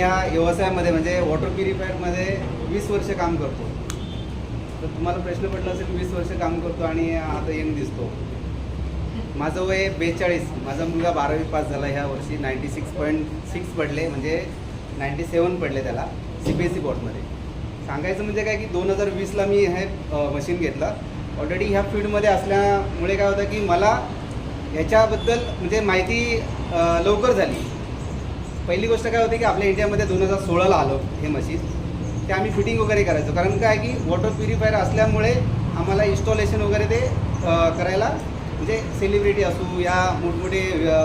या व्यवसायामध्ये म्हणजे वॉटर प्युरिफायरमध्ये वीस वर्ष काम करतो. तर तुम्हाला प्रश्न पडला असेल वीस वर्ष काम करतो आणि आता यंग दिसतो. माझं वय बेचाळीस माझा मुलगा बारावी पास झाला ह्या वर्षी नाईन्टी सिक्स पॉईंट सिक्स पडले म्हणजे नाईन्टी सेवन पडले त्याला सी बी एस सी बोर्डमध्ये सांगायचं म्हणजे काय की दोन हजार वीसला मी हे मशीन घेतलं. ऑलरेडी ह्या फील्डमध्ये असल्यामुळे काय होतं की मला ह्याच्याबद्दल म्हणजे माहिती लवकर झाली. पहिली गोष्ट काय होती की आपल्या इंडियामध्ये दोन हजार सोळाला आलो हे मशीन. ते आम्ही फिटिंग वगैरे करायचो. कारण काय की वॉटर प्युरिफायर असल्यामुळे आम्हाला इन्स्टॉलेशन वगैरे ते करायला म्हणजे सेलिब्रिटी असू या मोठमोठे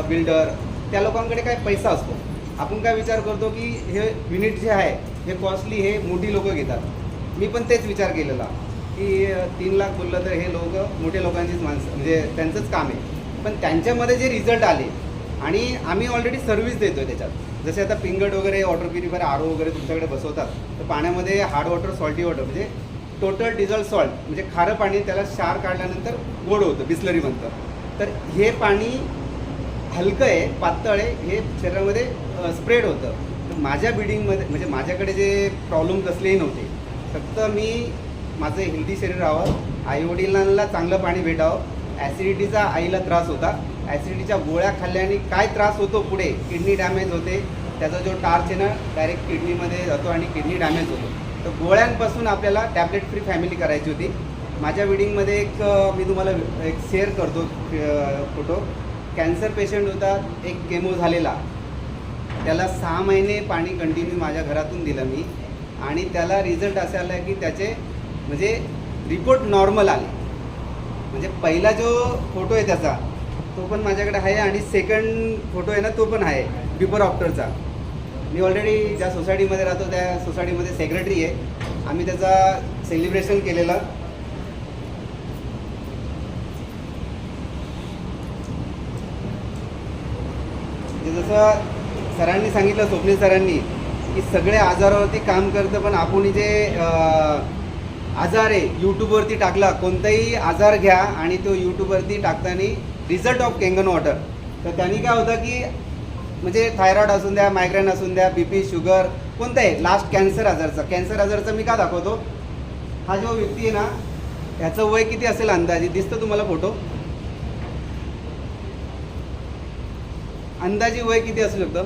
बिल्डर त्या लोकांकडे काय पैसा असतो. आपण काय विचार करतो की हे युनिट जे आहे हे कॉस्टली हे मोठी लोकं घेतात. मी पण तेच विचार केलेला की तीन लाख बोललं तर हे लोक मोठे लोकांचीच माणसं म्हणजे त्यांचंच काम आहे. पण त्यांच्यामध्ये जे रिझल्ट आले आणि आम्ही ऑलरेडी सर्व्हिस देतो आहे त्याच्यात. जसे आता पिंगट वगैरे वॉटर प्युरिफायर आर ओ वगैरे तुमच्याकडे बसवतात तर पाण्यामध्ये हार्ड वॉटर सॉल्टी वॉटर म्हणजे टोटल डिझल सॉल्ट म्हणजे खारं पाणी त्याला क्षार काढल्यानंतर गोड होतं बिस्लरी बनतं तर हे पाणी हलकं आहे पातळ आहे हे शरीरामध्ये स्प्रेड होतं. तर माझ्या बिडिंगमध्ये म्हणजे माझ्याकडे जे प्रॉब्लेम कसलेही नव्हते. फक्त मी माझं हेल्दी शरीर राहावं आईवडिलांना चांगलं पाणी भेटावं ॲसिडिटीचा आईला त्रास होता ॲसिडिटीच्या गोळ्या खाल्ल्याने काय त्रास होतो पुढे? किडनी डॅमेज होते. त्याचा जो टार्च आहे ना डायरेक्ट किडनीमध्ये जातो आणि किडनी डॅमेज होतो. तर गोळ्यांपासून आपल्याला टॅबलेट फ्री फॅमिली करायची होती. माझ्या विडिंगमध्ये एक मी तुम्हाला एक शेअर करतो फोटो कॅन्सर पेशंट होता एक केमो झालेला. त्याला सहा महिने पाणी कंटिन्यू माझ्या घरातून दिलं मी. आणि त्याला रिझल्ट असा आला की त्याचे म्हणजे रिपोर्ट नॉर्मल आले. म्हणजे पहिला जो फोटो आहे त्याचा तो पण माझ्याकडे आहे आणि सेकंड फोटो आहे ना तो पण आहे बिफोर आफ्टरचा मी ऑलरेडी ज्या सोसायटीमध्ये राहतो त्या सोसायटीमध्ये सेक्रेटरी आहे. आम्ही त्याचा सेलिब्रेशन केलेलं. म्हणजे जसं सरांनी सांगितलं स्वप्नील सरांनी की सगळे आजारावरती काम करतं पण आपण जे आजार आहे यूट्यूबवरती टाकला कोणताही आजार घ्या आणि तो यूट्यूबवरती टाकताना रिझल्ट ऑफ केंगन वॉटर. तर त्यांनी काय होतं की म्हणजे थायरॉइड असून द्या मायग्रेन असून द्या बी पी शुगर कोणतं आहे लास्ट कॅन्सर आजारचा कॅन्सर आजारचा मी का दाखवतो? हा जो व्यक्ती आहे ना ह्याचं वय किती असेल अंदाजे? दिसतं तुम्हाला फोटो अंदाजे वय किती असू शकतं?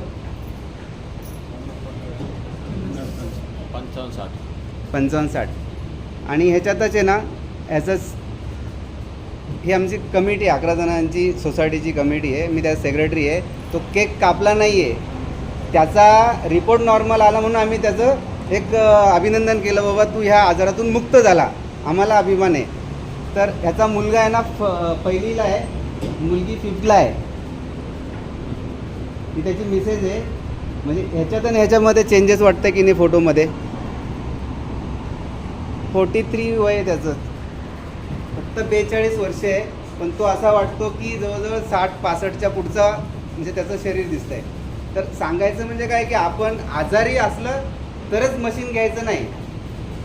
पंचावन्न साठ. पंचावन्न साठ. आणि ह्याच्यातच आहे ना ॲजच ही आमची कमिटी आहे अकरा जणांची सोसायटीची कमिटी आहे मी त्या सेक्रेटरी आहे. तो केक कापला नाही आहे त्याचा रिपोर्ट नॉर्मल आला म्हणून आम्ही त्याचं एक अभिनंदन केलं बाबा तू ह्या आजारातून मुक्त झाला. आम्हाला अभिमान आहे. तर ह्याचा मुलगा आहे ना फ पहिलीला आहे. मुलगी फिफ्थला आहे. ही त्याची मिसेज आहे. म्हणजे ह्याच्यात आणि ह्याच्यामध्ये चेंजेस वाटतं की नाही फोटोमध्ये फोर्टी थ्री वय आहे त्याचं. फक्त बेचाळीस वर्ष आहे पण तो असा वाटतो की जवळजवळ साठ पासष्टच्या पुढचा म्हणजे त्याचं शरीर दिसतंय. आहे तर सांगायचं म्हणजे काय की आपण आजारी असलं तरच मशीन घ्यायचं नाही.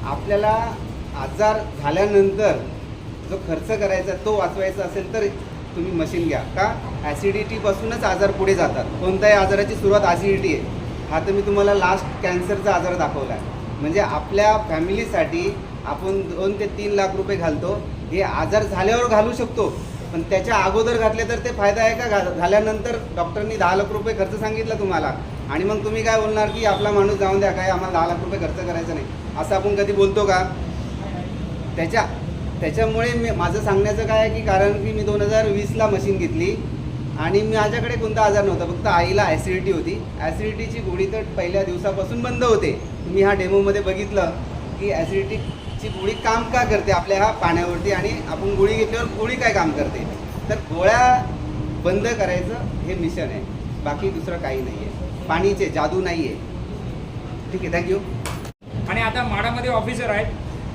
आपल्याला आजार झाल्यानंतर जो खर्च करायचा तो वाचवायचा असेल तर तुम्ही मशीन घ्या. का? ॲसिडिटीपासूनच आजार पुढे जातात. कोणत्याही आजाराची सुरुवात ॲसिडिटी आहे. हा तर मी तुम्हाला लास्ट कॅन्सरचा आजार दाखवला आहे म्हणजे आपल्या फॅमिलीसाठी आपण दोन ते तीन लाख रुपये घालतो. हे आजार झाल्यावर घालू शकतो. पण त्याच्या अगोदर घातले तर ते फायदा आहे का? घा झाल्यानंतर डॉक्टरनी दहा लाख रुपये खर्च सांगितला तुम्हाला. आणि मग तुम्ही काय बोलणार की आपला माणूस जाऊन द्या काय आम्हाला दहा लाख रुपये खर्च करायचा नाही. असं आपण कधी बोलतो का? त्याच्या त्याच्यामुळे मी माझं सांगण्याचं काय आहे की कारण की मी दोन हजार वीसला मशीन घेतली. आणि माझ्याकडे कोणता आजार नव्हता फक्त आईला ॲसिडिटी होती. ॲसिडिटीची गोळी तर पहिल्या दिवसापासून बंद होते. मी हा डेमोमध्ये बघितलं की ॲसिडिटी ॲसिडिटीची गोळी काम का करते आपल्या ह्या पाण्यावरती आणि आपण गोळी घेतल्यावर गोळी काय काम करते? तर गोळ्या बंद करायचं हे मिशन आहे. बाकी दुसरं काही नाही आहे पाणीचे जादू नाही आहे ठीक आहे थँक्यू आणि आता माडामध्ये ऑफिसर आहेत.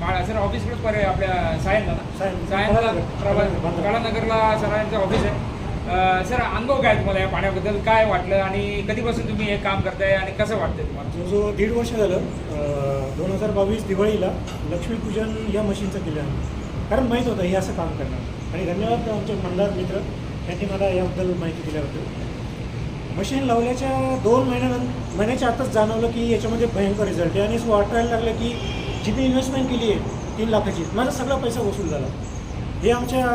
माडा सर ऑफिसकडे पर्याय आपल्या सायनला. ना सायन. सायनला. प्रभा कलानगरला सरांचं ऑफिस आहे. सर अनुभव काय तुम्हाला या पाण्याबद्दल? काय वाटलं आणि कधीपासून तुम्ही हे काम करताय आणि कसं वाटतंय तुम्हाला? जो जो दीड वर्ष झालं दोन हजार बावीस दिवाळीला लक्ष्मीपूजन या मशीनचं केलं आम्ही. कारण माहीत होतं हे असं काम करणार. आणि धन्यवाद आमचे मंदार मित्र त्यांनी मला याबद्दल माहिती दिल्याबद्दल मशीन लावल्याच्या दोन महिन्यानंतर महिन्याच्या आताच जाणवलं की याच्यामध्ये भयंकर रिझल्ट आहे. आणि असं वाटायला लागलं की जी मी इन्व्हेस्टमेंट केली आहे तीन लाखाची माझा सगळा पैसा वसूल झाला. हे आमच्या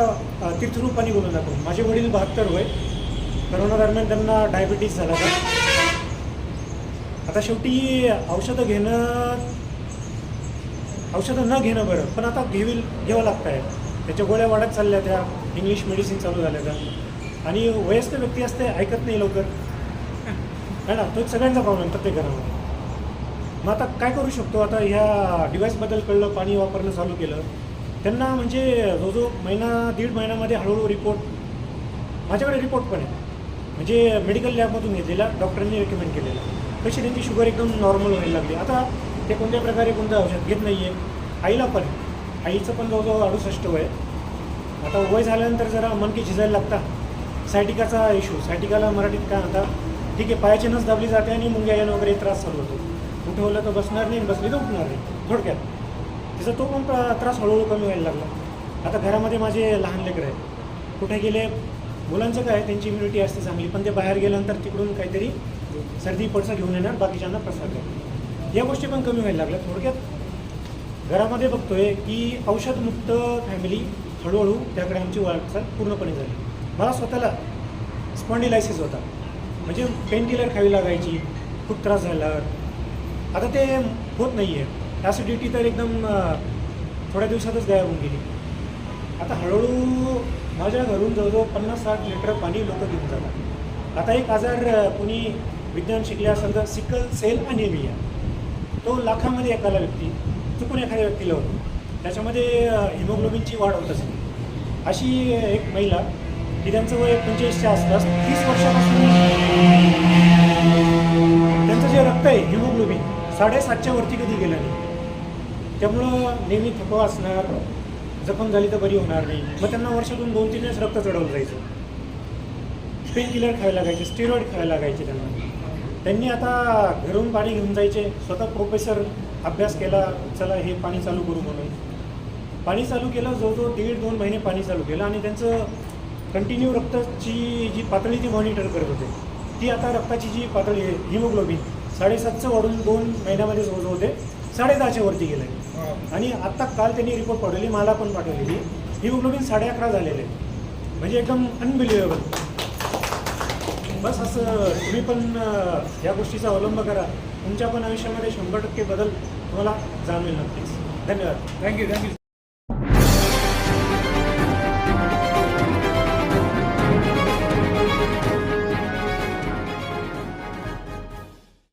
अ, तीर्थरूपाने बोलून दाखवून माझे वडील बहात्तर वय. करोना दरम्यान त्यांना डायबिटीस झाला होता. आता शेवटी औषधं घेणं औषधं न घेणं बरं पण आता घेवी घ्यावं लागत आहे त्याच्या गोळ्या वाढत चालल्या त्या. इंग्लिश मेडिसिन चालू झाल्या त्या. आणि वयस्क व्यक्ती असते ऐकत नाही लवकर. है ना? तो एक सगळ्यांचा प्रॉब्लेम प्रत्येक घरामध्ये. मग आता काय करू शकतो? आता ह्या डिव्हाइसबद्दल कळलं पाणी वापरणं चालू केलं. त्यांना म्हणजे जो जो महिना दीड महिन्यामध्ये हळूहळू रिपोर्ट माझ्याकडे रिपोर्ट पण आहे. म्हणजे मेडिकल लॅबमधून घेतलेला डॉक्टरांनी रेकमेंड केलेला. कशी त्यांची शुगर एकदम नॉर्मल व्हायला लागली. आता ते कोणत्या प्रकारे कोणतं औषध घेत नाही आहे आईला पण. आईचं पण जवळजवळ अडुसष्ट वय. आता वय झाल्यानंतर जरा मनकी झिजायला लागता सायटिकाचा इश्यू सायटिकाला मराठीत काय म्हणतात? ठीक आहे पायाची नस दाबली जाते आणि मुंग्या येणं वगैरे त्रास चालू होतो. उठवलं तर बसणार नाही बसली तर उठणार नाही. थोडक्यात. तिचा तो पण त्रास हळूहळू कमी व्हायला लागला. आता घरामध्ये माझे लहान लेकरं आहेत. कुठे गेले मुलांचं काय त्यांची इम्युनिटी असते चांगली पण ते बाहेर गेल्यानंतर तिकडून काहीतरी सर्दी पडसा घेऊन येणार बाकीच्यांना प्रसार करणार या गोष्टी पण कमी व्हायला लागल्या थोडक्यात घरामध्ये बघतोय की औषधमुक्त फॅमिली हळूहळू त्याकडे आमची वाटचाल पूर्णपणे झाली. मला स्वतःला स्पॉन्डिलायसिस होता. म्हणजे पेन किलर खावी लागायची खूप त्रास झाला. आता ते होत नाही आहे ॲसिडिटी तर एकदम थोड्या दिवसातच गायब होऊन गेली. आता हळूहळू माझ्या घरून जवळजवळ पन्नास साठ लिटर पाणी लोक घेऊन जातात. आता एक आजार कुणी विज्ञान शिकले असेल तर सिकल सेल अनिमिया. तो लाखामध्ये एखादा व्यक्ती चुकून एखाद्या व्यक्तीला होतो. त्याच्यामध्ये हिमोग्लोबिनची वाढ होत असते. अशी एक महिला की त्यांचं वय पंचेचाळीसच्या आसपास तीस वर्षापासून त्यांचं जे रक्त आहे हिमोग्लोबिन साडेसातच्या वरती कधी गेलं नाही. त्यामुळं नेहमी थकवा असणार जखम झाली तर बरी होणार नाही. मग त्यांना वर्षातून दोन तीन वेळेस रक्त चढवलं जायचं. पेन किलर खायला लागायचे स्टेरॉइड खायला लागायचे त्यांना. त्यांनी आता घरून पाणी घेऊन जायचे स्वतः प्रोफेसर अभ्यास केला चला हे पाणी चालू करू म्हणून. पाणी चालू केलं जवळजवळ दीड दोन महिने पाणी चालू केलं आणि त्यांचं कंटिन्यू रक्ताची जी पातळी ती मॉनिटर करत होते. ती आता रक्ताची जी पातळी आहे हिमोग्लोबिन साडेसातचं वाढून दोन महिन्यामध्ये जवळजवळ होते साडेदहाच्या वरती गेलं आहे आणि आत्ता काल त्यांनी रिपोर्ट पाठवली मला पण पाठवलेली. हिमोग्लोबिन साडे अकरा झालेले म्हणजे एकदम अनबिलिव्हेबल बस असं तुम्ही पण या गोष्टीचा अवलंब करा. तुमच्या पण आयुष्यामध्ये शंभर टक्के बदल तुम्हाला जाणवेल नक्कीच. धन्यवाद. Thank you thank you